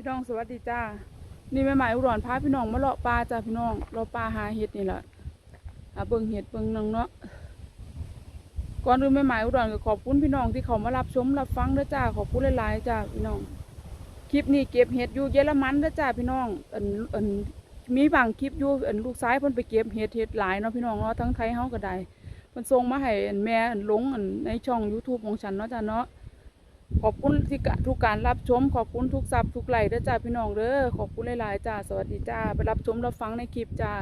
พี่น้องสวัสดีจ้า นี่แม่หมายอุดรพาพี่น้องมาเลาะปลาจ้าพี่น้องเลาะปลาหาเห็ดนี่แหละหาเบิ่งเห็ดเบิ่งนังเนาะก่อนอื่นแม่หมายอุดรก็ขอบคุณพี่น้องที่เขามารับชมรับฟังเด้อจ้าขอบคุณหลายๆจ้าพี่น้อง คลิปนี้เก็บเห็ดอยู่เยอรมันเด้อจ้าพี่น้องอันอันมีบางคลิปอยู่อันลูกซ้ายเพิ่นไปเก็บเห็ดเห็ดหลายเนาะพี่น้องเนาะทั้งไทยเฮาก็ได้เพิ่นส่งมาให้อันแม่อันลงอันในช่อง YouTube ของฉันเนาะจ้าเนาะ ขอบคุณที่ทุกการรับชม ขอบคุณทุกซับทุกไลค์เด้อจ้าพี่น้องเด้อขอบคุณหลายๆจ้าสวัสดีจ้าไปรับชมรับฟังในคลิปจ้า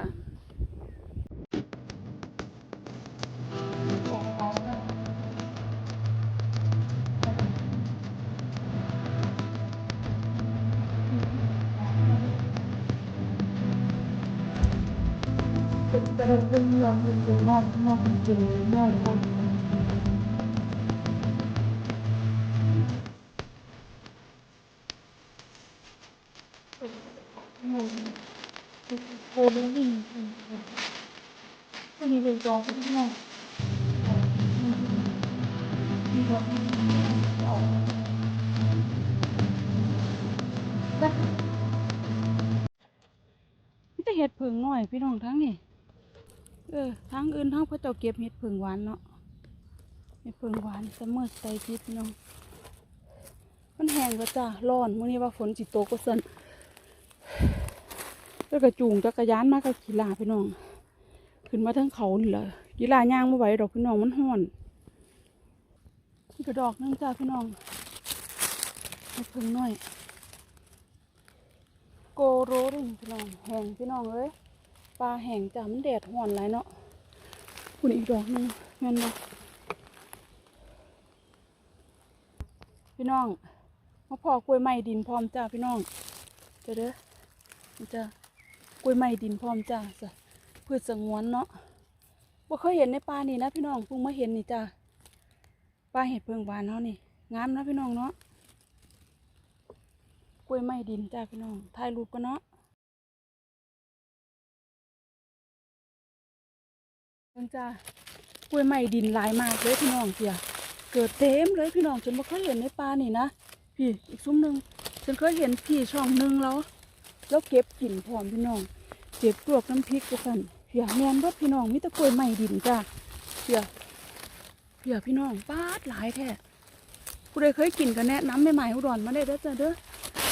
เป็นประเด็นเรื่องมันเป็นมากมากจริงมากมาก คนนี้เป็นจองที่ไหนที่เขาเอาแต่มีแต่เห็ดผึ่งหน่อยพี่น้องทั้งนี่เออทั้งอื่นทั้งพระเจ้าเก็บเห็ดผึ่งหวานเนาะเห็ดผึ่งหวานเสมอใจพิษพี่น้องมันแห้งก็จ้าร้อนมื้อนี้ว่าฝนสิตกก็สั่นแล้วก็จูงจักรยานมากับกีฬาพี่น้อง ขึ้นมาทั้งเขานี่แหละกีฬาย่างไม่ไหวดอกพี่น้องมันห้อนนี่ก็ดอกนึงจ้าพี่น้องเห็ดผึ่งหน่อย โกโรดินพี่น้องแห้งพี่น้องเอ้ยปลาแห้งจ้ะมันแดดห่อนหลายเนาะคุณอีกดอกหนึงเงินบ่พี่น้องมาพอกล้วยไม้ดินพร้อมจ้าพี่น้องเด้อเด้อจ้ากล้วยไม้ดินพร้อมจ้าจ้ะ พืชสงวนเนาะบ่เคยเห็นในป่านี่นะพี่น้องเพิ่งมาเห็นนี่จ้าปลาเห็ดเพิงหวานเนาะนี่งามนะพี่น้องเนาะกล้วยไม้ดินจ้าพี่น้องถ่ายรูปกันเนาะเพิ่งจ้ากล้วยไม้ดินหลายมากเลยพี่น้องเพียเกิดเต็มเลยพี่น้องจนไม่เคยเห็นในป่านี่นะพี่อีกซุ้มหนึ่งฉันเคยเห็นพี่ช่องหนึ่งแล้ว แล้วเก็บกลิ่นพร้อมพี่น้องเก็บลวกน้ำพริกก็สั่น เพียแมนรถพี่น้องมีแต่กล้วยไม้ดินจ้าเพียเพียพี่น้องป้าดหลายแท้ผู้ใดเคยกินก็แนะนำใหม่ๆอุดรมาได้เด้อจ้าเด้อ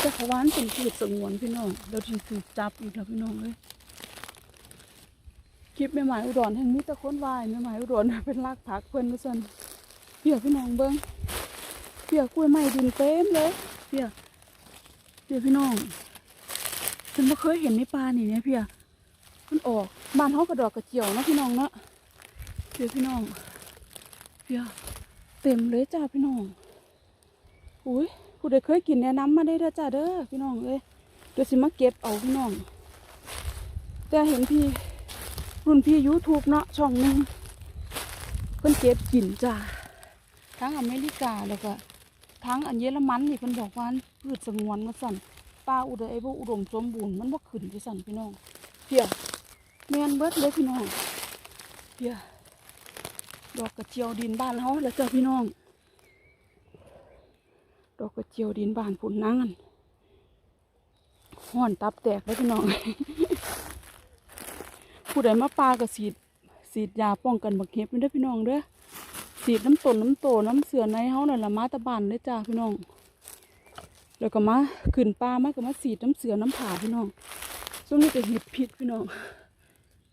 แต่เขาวานเป็นพืชสงวนพี่น้องเราที่ถูกจับอีกแล้วพี่น้องเลยคลิปแม่หมายอุดรแห่งนี้แต่คนวายแม่หมายอุดรเป็นรากผักเพื่อนว่าซั่นเปียกพี่น้องเบิ้งเปียกกล้วยไม้ดินเต็มเลยเปียกเปียกพี่น้องฉันไม่เคยเห็นในป่านี่เนี่ยเปียกมันออก บ้านเขากระดอกกระเจียวนะพี่น้องเนาะเปียกพี่น้องเปียกเต็มเลยจ้าพี่น้องอุ้ยผู้ใดเคยกินแนะนำมาได้เด้อจ้าเด้อพี่น้องเอ้ยเดี๋ยวสิมาเก็บเอาพี่น้อง แต่เห็นพี่รุ่นพี่ยูทูบเนาะช่องหนึงเพิ่นเก็บกินจ้าทั้งอเมริกาแล้วก็ทั้งอันเยอรมันนี่เพิ่นบอกว่าพืชสงวนมาสั่นป่าอุดมไอ้บ่อุดมสมบูรณ์มันบ่ขึ้นที่สั่นพี่น้องเพีย แมนเบิดเลยพี่น้องเพียดอกกระเจียวดินบ้านเฮาแล้วจ้าพี่น้อง ดอกกระเจียวดินบานผุนนั่งกันห่อนตับแตกแล้วพี่น้อง ผู้ใดมาปลากระสีดสีดยาป้องกันบักเห็บนี่เด้พี่น้องเด้อสีดน้ำตนน้ำโตน้ำเสือในเฮาหนั่นละมาตะบานเด้อจ้าพี่น้องแล้วก็มาขึ้นปลามาก็มาสีดน้ำเสือน้ำผาพี่น้องช่วงนี้ก็เห็ดพิษพี่น้อง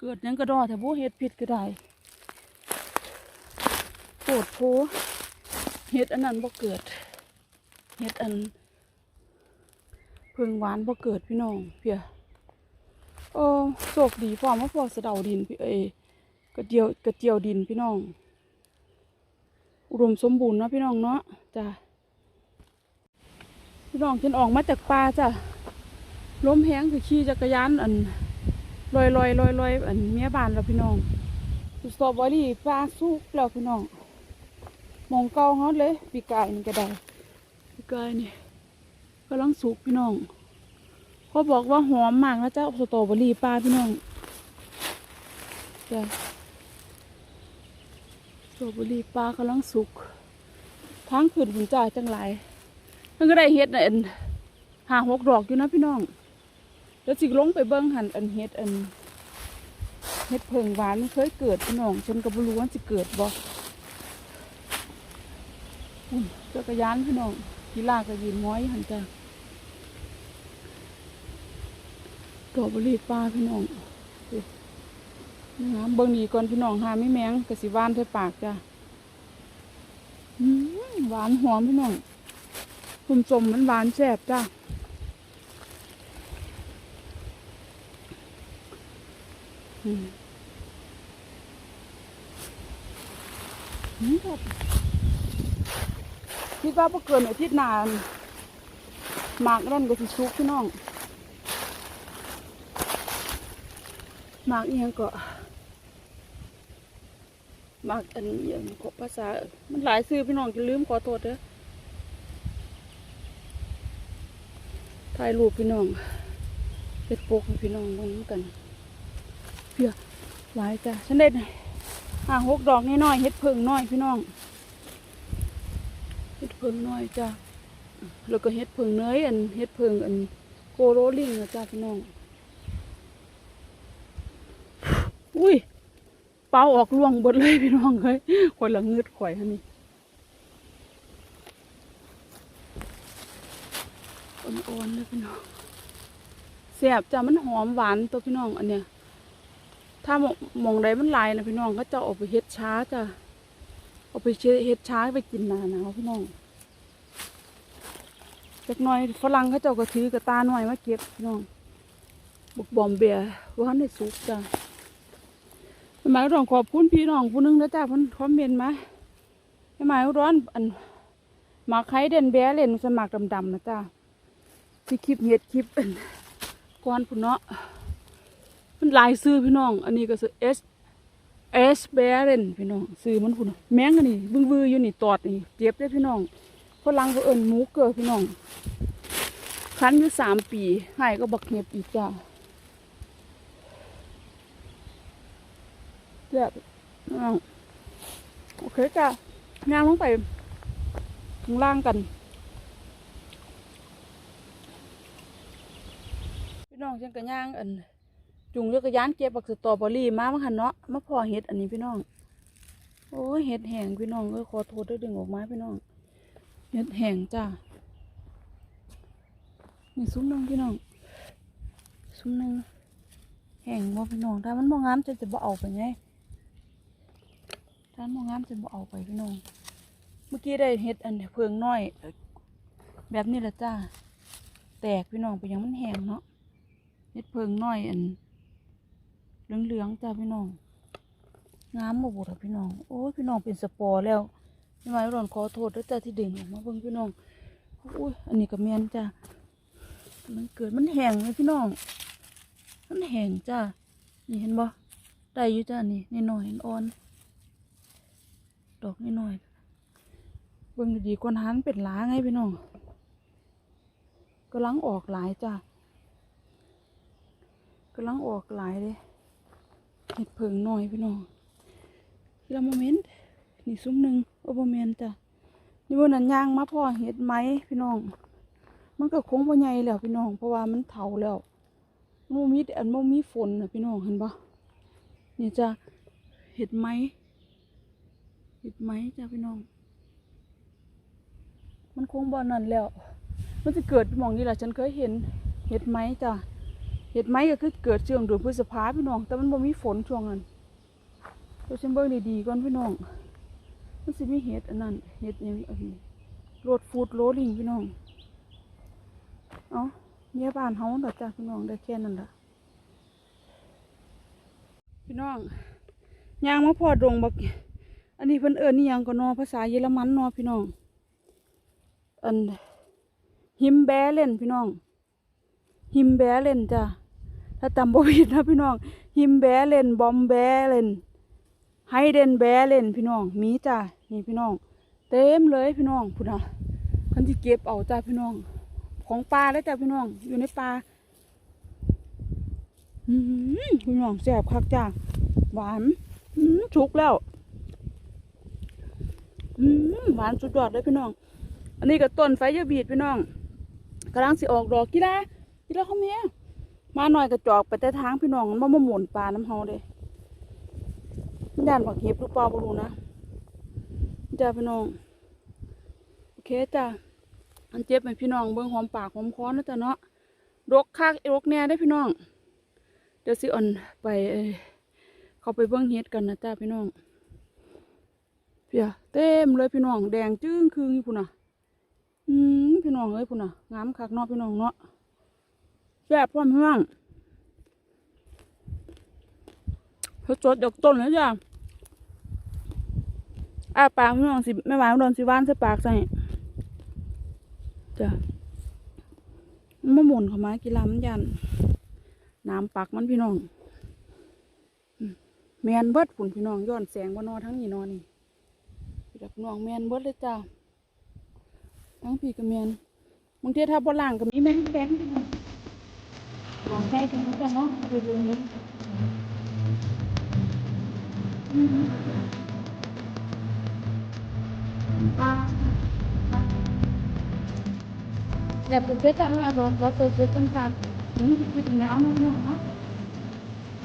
เกิดยังกระดอแต่โบเห็ดพิษก็ได้ปวดโพเห็ดอันนั้นบ่เกิดเฮ็ดอันเพึ่งหวานบ่เกิดพี่น้องเพียโอ้โชคดีพอมว่าพอสะเดาดินพี่เอกระเจียวกระเจียวดินพี่น้อง อุดมสมบูรณ์เนาะพี่น้องเนาะจ้ะพี่น้องฉันออกมาจากป่าจ้ะล้มแห้งคือขี่จักรยานอัน ลอยลอยลอยลอยอันเมียบานแล้วพี่น้องสตรอเบอรี่ปลาสุกแล้วพี่น้องมองเก่าฮอดเลยปีกายนี่ก็ได้พี่กายนี่กำลังสุกพี่น้องเขาบอกว่าหอมมากนะเจ้าสตรอเบอรี่ปลาพี่น้องจ้ะสตรอเบอรี่ปลากำลังสุกทางขึ้นหุ่นจ่าจังไรมันก็ได้เฮ็ดน่ะเอ็นหาหกดอกอยู่นะพี่น้อง แล้วสิลงไปเบิ้งหันอันเฮ็ดอันเฮ็ดเพิงหวานมันเคยเกิดพี่น้องฉันก็บ่รู้ว่าสิเกิดบ่อุ้ยจักรยานพี่น้องกีฬาก็ยืนม้อยหันจ้ะดอกบรีปลาพี่น้องน้ำเบิ่งนี่ก่อนพี่น้องหาไม่แมงกระสิหวานใส่ปากจ้ะหวานหอมพี่น้องคุณสมมันหวานแซ่บจ้าอืมนี่ คิดว่าพอเกินอาทิตย์นานหมากนั่นก็สิชุกพี่น้องหมากเอียงก็หมากอันเอียงก็ภาษา มันหลายซื้อพี่น้องจะลืมขอโทษเด้อถ่ายรูปพี่น้องเฮ็ดโปกพี่น้องเบิ่งกัน เพียหลายจ้ะฉันได้ห้าหกดอกน้อยๆเฮ็ดเพิงน้อยพี่น้องเฮ็ดเพิงน้อยจ้ะแล้วก็เฮ็ดเพิงเนยอันเฮ็ดเพิงอันโกโรลิงนะจ้ะพี่น้องอุ้ยเป่าออกล่วงเบดเลยพี่น้องเฮ้ยคนละงึดข่อยฮะนี่อ่อนๆเลยพี่น้องแซ่บจ้ะมันหอมหวานตัวพี่น้องอันเนี้ย ถ้ามองมองใดมันลายนะพี่น้องก็จะเออกไปเฮ็ดช้าจ้ะเอาไปเฮ็ดช้าไปกินหนาหนาวพี่น้องจักหน่อยฝรั่งเขาเจ้าก็ถือกระตาหน่อยมาเก็บพี่น้องบุกบอมเบียร์ว่าในสุกจ้ะหมายร้องขอบคุณพี่น้องผู้หนึงนะจ้ะพิ่นคอมเมนต์มาหมายร้อนอันหมาไข่เด่นแบเล่นสมัครดำๆนะจ้ะที่คลิปเฮ็ดคลิปอันก่อนพุ่นเนาะ มันลายซื้อพี่น้อง อันนี้ก็ซื้อ S S แบรนพี่น้องซื้อมันพุ่นน่ะแมงอันนี้บึ้งวืออยู่นี่ตอดนี่เจ็บเด้พี่น้องฝรั่งก็เอิ้นหมูเกอพี่น้องคันอยู่สามปีหายก็บักเห็บอีกจ้าเจ็บพี่น้องโอเคจ้ะย่างลงไปข้างล่างกันพี่น้องฉันก็ย่างอัน จุงเรือกระยานเก็บบักสตอเบอรี่มามาหันเนาะมาพอเห็ดอันนี้พี่น้อง โอ้ยเห็ดแห้งพี่น้องเอ้ยขอโทษด้วยดึงออกมาพี่น้องเห็ดแห้งจ้านี่ซุ้มหนึงพี่น้องซุ้มหนึงแห้งบ่พี่น้องถ้ามันบ่งามจะจะบ่เอาไปไงถ้ามันบ่งามจะบ่เอาไปพี่น้อง เมื่อกี้ได้เห็ดอันเพิงน้อย แบบนี้ละจ้าแตกพี่น้องไปยังมันแห้งเนาะเฮ็ดเพิงน้อยอัน เหลืองๆจ้าพี่น้องงามบ่บุดพี่น้องโอ้ยพี่น้องเป็นสปอร์แล้วไม่ไหวร้อนขอโทษด้วยจ้าที่ดึงออกมาเบิ่งพี่น้องอุ้ยอันนี้ก็แม่นจ้ามันเกิดมันแห้งเลยพี่น้อง มันแห้งจ้านี่เห็นบ่ได้อยู่จ้านี่นี่หน่อยอ่อนดอกนี่หน่อยเบิ่งดีๆกวนหันเป็นหล้าไงพี่น้องกำลังออกหลายจ้ะกำลังออกหลายเลย เห็ดเผิงหน่อยพี่น้องทีละโมเมนต์นี่ซุ้มหนึ่งโอโมเมนต์จ้ะนี่วันนั้นย่างมาพ่อเห็ดไหมพี่น้อง มันก็คงบ่ใหญ่แล้วพี่น้อง เพราะว่ามันเถาแล้วโมมีอันโมมีฝนนะพี่น้องเห็นปะนี่จ้ะเห็ดไหมเห็ดไหมจ้ะพี่น้อง มันคงบ่นั่นแล้ว มันจะเกิดมองนี่แหละฉันเคยเห็นเห็ดไหมจ้ะ เห็ดไหมก็คือเกิดเชื่องเดือนพฤษภาพี่น้อง แต่มันบ่มีฝนช่วงนั้นเดี๋ยวฉันเบิ่งดีๆก่อนพี่น้อง มันสิมีเห็ดอันนั้นเห็ดอย่างนี้อันนี้โรดฟูดโรลิงพี่น้อง เอ้าเนี่ยบ้านเฮาดอกจ้ะพี่น้องได้แค่นั้นละพี่น้องยางมาพอดงบักอันนี้เพิ่นเอิ้นนี่ยังก็นอภาษาเยอรมันนอพี่น้อง อันหิมแบเล่นพี่น้อง หิมแบเล่นจ้ะ ถ้าจำบ่ผิดนะพี่น้อง หิมแบเล่นบอมแบเล่นไฮเดนแบเล่นพี่น้องมีจ้ะนี่พี่น้อง เต็มเลยพี่น้องพุ่นนะคันที่เก็บเอาจ้ะพี่น้อง ของปลาแล้วจ้ะพี่น้อง อยู่ในปลาพี่น้องแซ่บคักจ้ะหวานชุกแล้วหวานสุดยอดเลยพี่น้อง อันนี้ก็ต้นไฟเยอะบีดพี่น้องกำลังสิออกดอกกีฬากีฬาเขาเมีย มาหน่อยกระจอกไปแต่ทางพี่น้องมันบ่มาหมุนปลาน้ำเฮาเด้มันย่านบักเห็บหรือเปล่าบ่รู้นะจ้าพี่น้องโอเคจ้าอันเจ็บให้พี่น้องเบิ่งหอมปากหอมคอนะจ้ะเนาะรกคักรกแน่ได้พี่น้อง เดี๋ยวสิอ่อนไปเขาไปเบิ่งเฮ็ดกันนะจ้าพี่น้องเพียเต็มเลยพี่น้องแดงจึ้งคืงอยู่พุ่นน่ะอืมพี่น้องเอ้ยพุ่นน่ะงามคักเนาะพี่น้องเนาะ ซ่บพร้อมเพื่อนเพิ่งจดดอกต้นแล้วจ้ะอ้าปากพี่น้องสิไม่ไหวโดนสิว่านใส่ปากใส่จ้ะมันมาหมุนเขามากีฬามันยันน้ำปักมันพี่น้องอืมแมนเบิดฝุ่นพี่น้องย้อนแสงว่านอทั้งนี้นอนี่พี่ดักน้องแมนเบิดเลยจ้ะทั้งผีกับเมียนบางทีถ้าบ่ล่างก็มีแม่งแบงมองใกล้กันกันเนาะดูดูนี้แบบเป็นเพชรอะ ไรรถรถเป็นเพชรต่างอืมไป